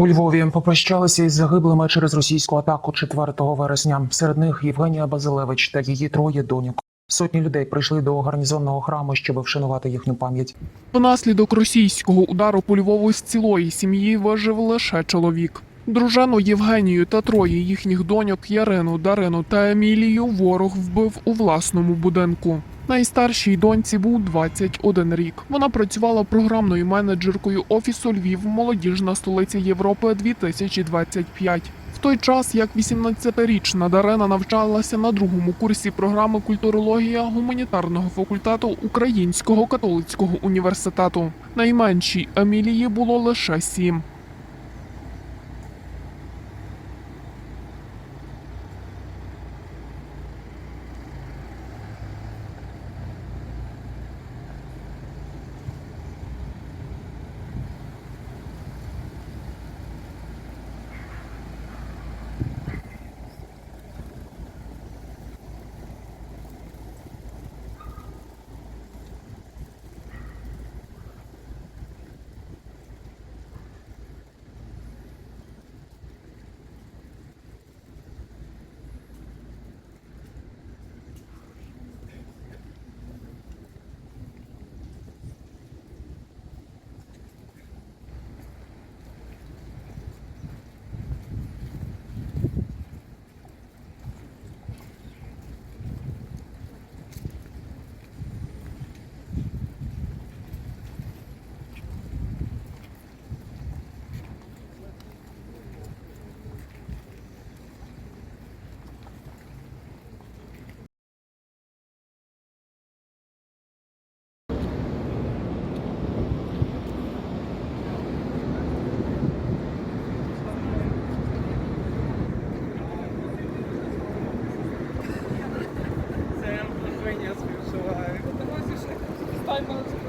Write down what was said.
У Львові попрощалися із загиблими через російську атаку 4 вересня. Серед них Євгенія Базилевич та її троє доньок. Сотні людей прийшли до гарнізонного храму, щоб вшанувати їхню пам'ять. Внаслідок російського удару по Львову з цілої сім'ї вижив лише чоловік. Дружину Євгенію та троє їхніх доньок Ярину, Дарину та Емілію ворог вбив у власному будинку. Найстаршій доньці був 21 рік. Вона працювала програмною менеджеркою офісу Львів Молодіжна столиця Європи 2025. В той час, як 18-річна Дарина навчалася на другому курсі програми культурологія гуманітарного факультету Українського католицького університету. Найменшій Емілії було лише сім. Bye, folks.